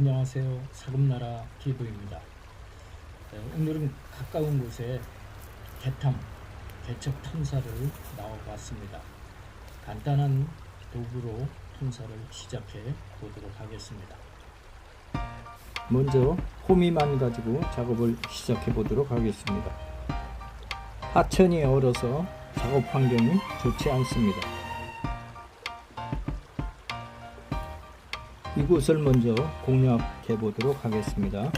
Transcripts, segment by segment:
안녕하세요. 사금나라 기부입니다. 네, 오늘은 가까운 곳에 개탐, 개척 탐사를 나와봤습니다. 간단한 도구로 탐사를 시작해 보도록 하겠습니다. 먼저 호미만 가지고 작업을 시작해 보도록 하겠습니다. 하천이 얼어서 작업 환경이 좋지 않습니다. 이곳을 먼저 공략해 보도록 하겠습니다.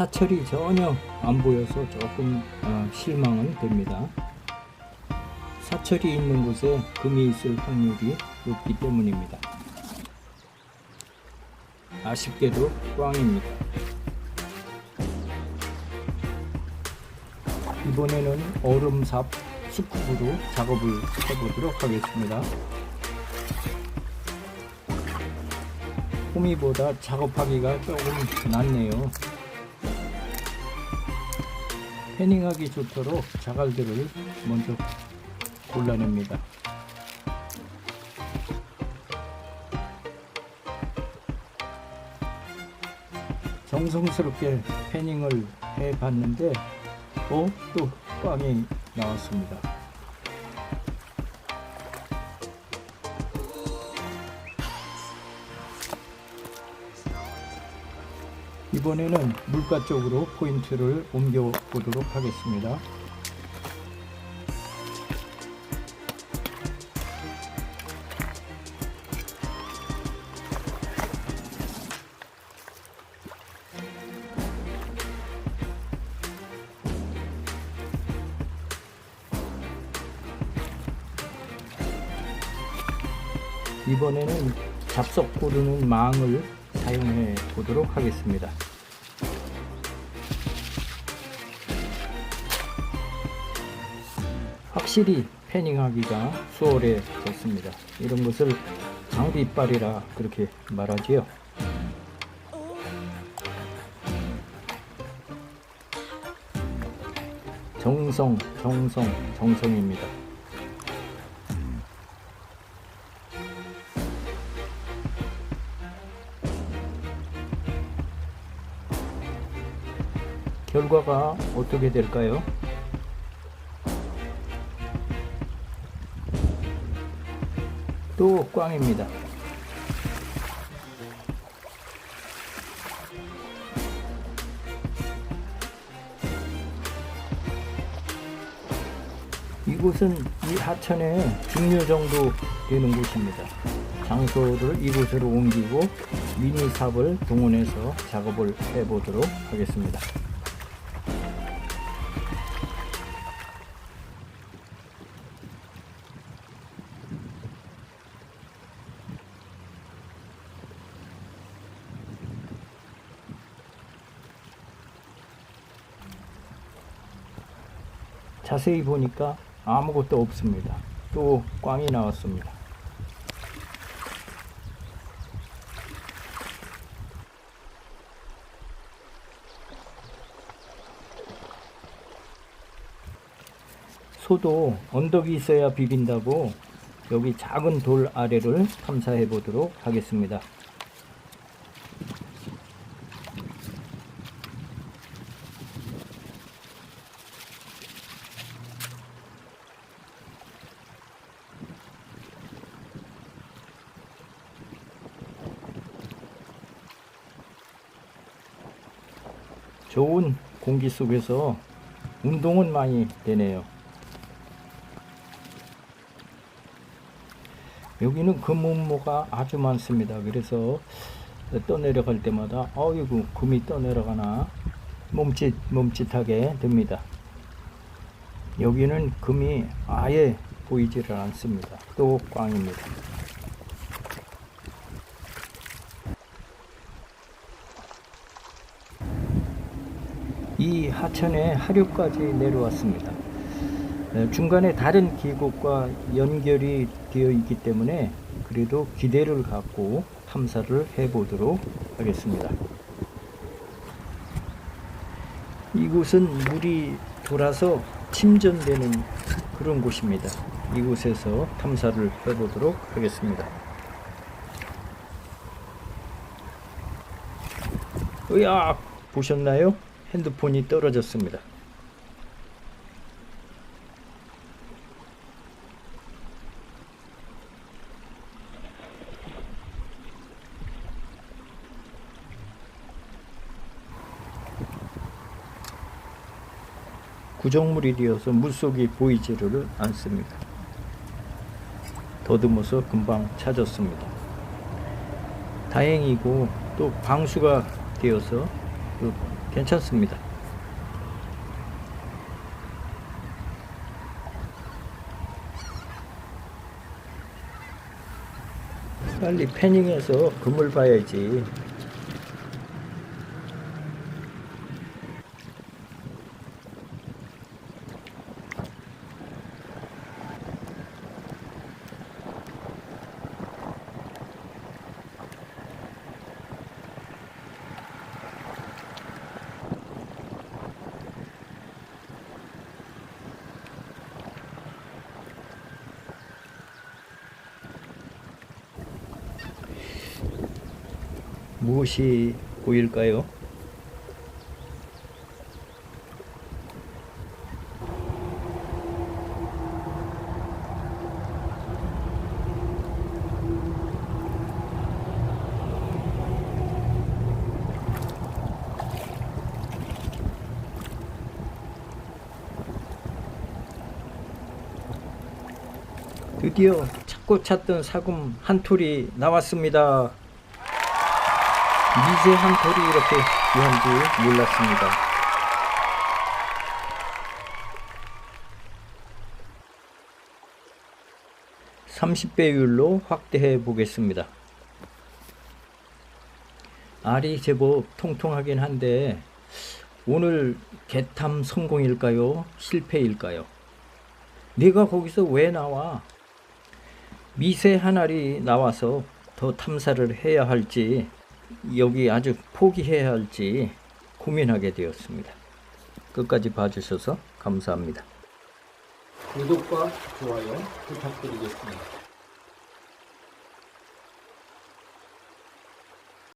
사철이 전혀 안 보여서 조금 어, 실망은 됩니다. 사철이 있는 곳에 금이 있을 확률이 높기 때문입니다. 아쉽게도 꽝입니다. 이번에는 얼음삽 스쿱으로 작업을 해보도록 하겠습니다. 호미보다 작업하기가 조금 낫네요. 패닝하기 좋도록 자갈들을 먼저 골라냅니다. 정성스럽게 패닝을 해봤는데 어? 또 꽝이 나왔습니다. 이번에는 물가 쪽으로 포인트를 옮겨 보도록 하겠습니다. 이번에는 잡석 고르는 망을 사용해 보도록 하겠습니다. 확실히 패닝하기가 수월해졌습니다. 이런 것을 장비빨이라 그렇게 말하지요. 정성, 정성, 정성입니다. 결과가 어떻게 될까요? 또 꽝입니다. 이곳은 이 하천의 중류 정도 되는 곳입니다. 장소를 이곳으로 옮기고 미니삽을 동원해서 작업을 해보도록 하겠습니다. 자세히 보니까 아무것도 없습니다. 또 꽝이 나왔습니다. 소도 언덕이 있어야 비빈다고 여기 작은 돌 아래를 탐사해 보도록 하겠습니다. 좋은 공기 속에서 운동은 많이 되네요. 여기는 금문모가 아주 많습니다. 그래서 떠내려갈 때마다 어이구 금이 떠내려가나 몸짓 몸짓하게 됩니다. 여기는 금이 아예 보이지를 않습니다. 또 꽝입니다. 이 하천에 하류까지 내려왔습니다. 에, 중간에 다른 계곡과 연결이 되어 있기 때문에 그래도 기대를 갖고 탐사를 해보도록 하겠습니다. 이곳은 물이 돌아서 침전되는 그런 곳입니다. 이곳에서 탐사를 해보도록 하겠습니다. 으야! 보셨나요? 핸드폰이 떨어졌습니다. 구정물이 되어서 물속이 보이지를 않습니다. 더듬어서 금방 찾았습니다. 다행이고 또 방수가 되어서 또 괜찮습니다. 빨리 패닝해서 금을 봐야지. 무엇이 보일까요? 드디어 찾고 찾던 사금 한 톨이 나왔습니다. 미세 한 톨이 이렇게 귀한지 몰랐습니다. (30 배율로) 확대해 보겠습니다. 알이 제법 통통하긴 한데 오늘 개탐 성공일까요? 실패일까요? 네가 거기서 왜 나와? 미세 한 알이 나와서 더 탐사를 해야 할지 여기 아주 포기해야 할지 고민하게 되었습니다. 끝까지 봐주셔서 감사합니다. 구독과 좋아요 부탁드리겠습니다.